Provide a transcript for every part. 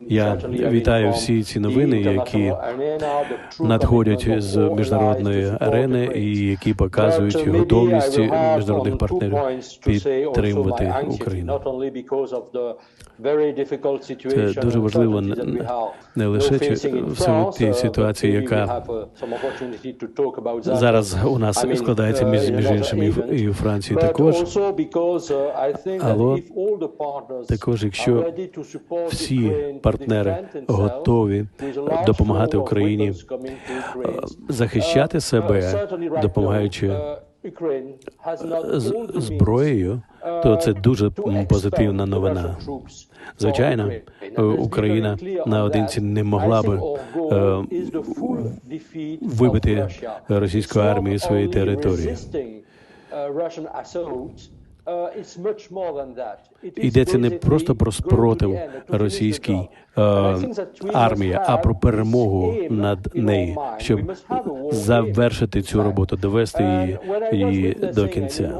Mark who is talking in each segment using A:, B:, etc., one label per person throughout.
A: Я вітаю всі ці новини, які надходять з міжнародної арени і які показують готовність міжнародних партнерів підтримувати Україну. Це дуже важливо не, лише в силу ситуації, яка зараз у нас складається між, між іншим і у Франції також.
B: Але
A: Також, якщо всі партнери готові допомагати Україні е, захищати себе, допомагаючи з- зброєю, то це дуже позитивна новина. Звичайно, е, Україна наодинці не могла би е, вибити російську армію з своєї території. Йдеться не просто про спротив російській е, армії, а про перемогу над нею, щоб завершити цю роботу, довести її, до кінця.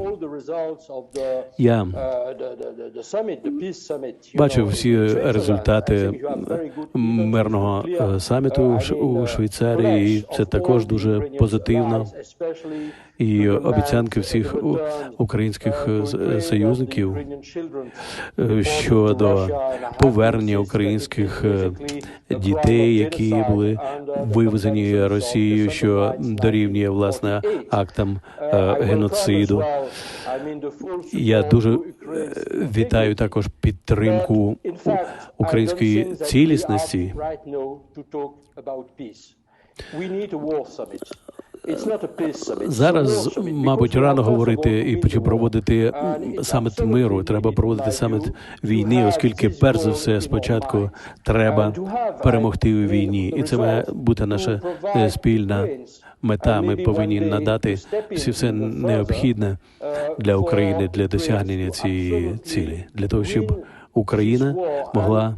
A: Я бачив всі результати мирного е, саміту у Швейцарії, і це також дуже позитивно. І обіцянки всіх українських союзників е, щодо повернення українських е, дітей, які були вивезені Росією, що дорівнює власне актам е, геноциду. Я дуже е, вітаю також підтримку української цілісності. Зараз, мабуть, рано говорити і почав проводити саміт миру. Треба проводити саміт війни, оскільки перш за все спочатку треба перемогти у війні, і це має бути наша е, спільна мета. Ми повинні надати всі все необхідне для України для досягнення цієї цілі, для того, щоб Україна могла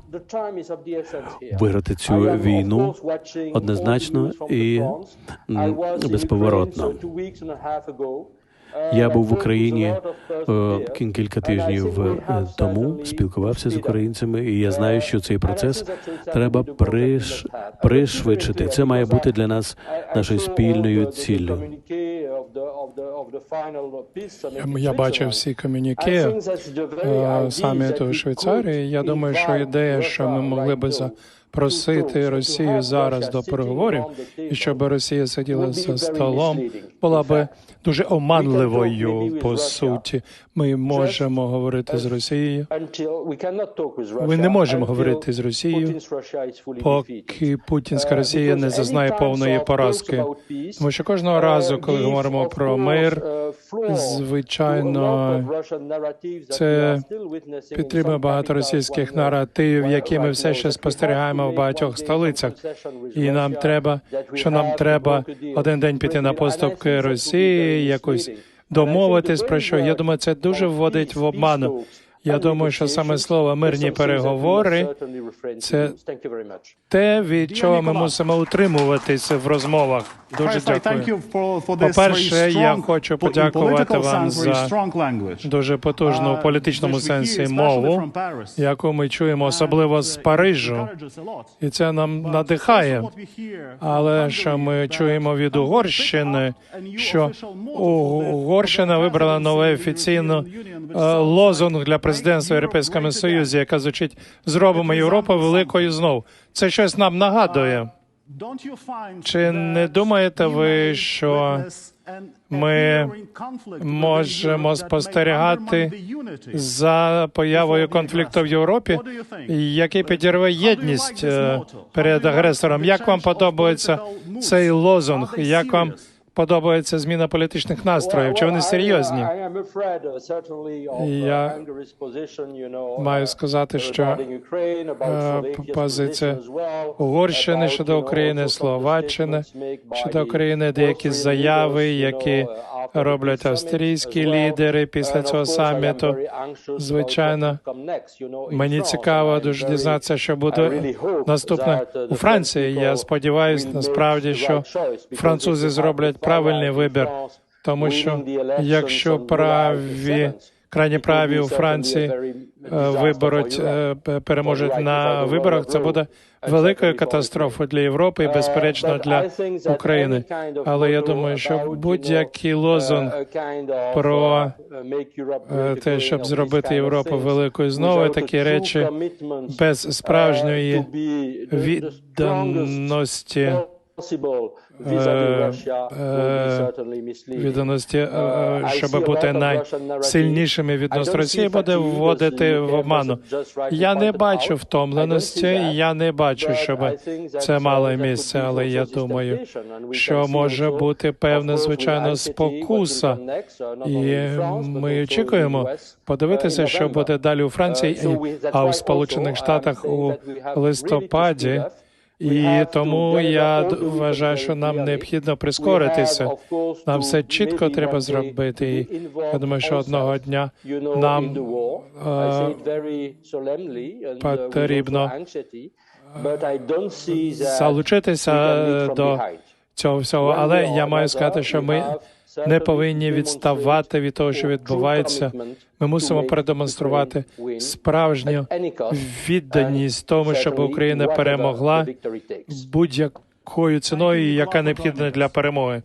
A: виграти цю війну однозначно і безповоротно. Я був в Україні е, кілька тижнів е, тому, спілкувався з українцями, і я знаю, що цей процес треба приш... пришвидшити. Це має бути для нас нашою спільною ціллю.
C: Я, бачив всі комюніке е, саміту Швейцарії. Я думаю, що ідея, що ми могли би запросити Росію зараз до переговорів, і щоб Росія сиділа за столом, була би дуже оманливою по суті. Ми можемо говорити з Росією.
B: Ми не можемо говорити з Росією,
C: Поки путінська Росія не зазнає повної поразки, тому що кожного разу, коли говоримо про мир, звичайно, це підтримує багато російських наративів, які ми все ще спостерігаємо в багатьох столицях. І нам треба, що нам треба один день піти на поступки Росії, якось домовитись про що. Я думаю, це дуже вводить в обману. Я думаю, що саме слово мирні переговори це те, від чого ми мусимо утримуватися в розмовах. Дуже дякую. По-перше, я хочу подякувати вам за дуже потужну в політичному сенсі мову, яку ми чуємо, особливо з Парижу, і це нам надихає. Але що ми чуємо від Угорщини, що Угорщина вибрала новий офіційно е, лозунг для президентства в Європейському Союзі, яка звучить «Зробимо Європу великою знов. Це щось нам нагадує.
D: Чи не думаєте ви, що ми
C: Можемо спостерігати за появою конфлікту в Європі, який підірве єдність е, перед агресором. Як вам подобається цей лозунг? Як вам подобається зміна політичних настроїв? Чи вони серйозні?
B: Я
C: Маю сказати, що е, позиція Угорщини щодо України, Словаччини щодо України, деякі заяви, які роблять австрійські лідери після цього саміту. Звичайно, мені цікаво дуже дізнатися, що буде наступне у Франції. Я сподіваюся, насправді, що французи зроблять правильний вибір, тому що якщо праві крайні праві у Франції е, виборуть, е, переможуть на виборах, це буде великою катастрофою для Європи і, безперечно, для України. Але я думаю, що будь-який лозунг про е, те, щоб зробити Європу великою знову, такі речі без справжньої відданості. Е, Відданості, е, е, щоб бути найсильнішими відносно Росії, буде вводити в обману. Я не бачу втомленості, я не бачу, щоб це мало місце, але я думаю, що може бути певна звичайно спокуса, і ми очікуємо подивитися, що буде далі у Франції, а у Сполучених Штатах у листопаді. І тому я вважаю, що нам необхідно прискоритися. Нам все чітко треба зробити. І я думаю, що одного дня нам потрібно залучитися до цього всього. Але я маю сказати, що ми не повинні відставати від того, що відбувається. Ми мусимо продемонструвати справжню відданість тому, щоб Україна перемогла будь-якою ціною, яка необхідна для перемоги.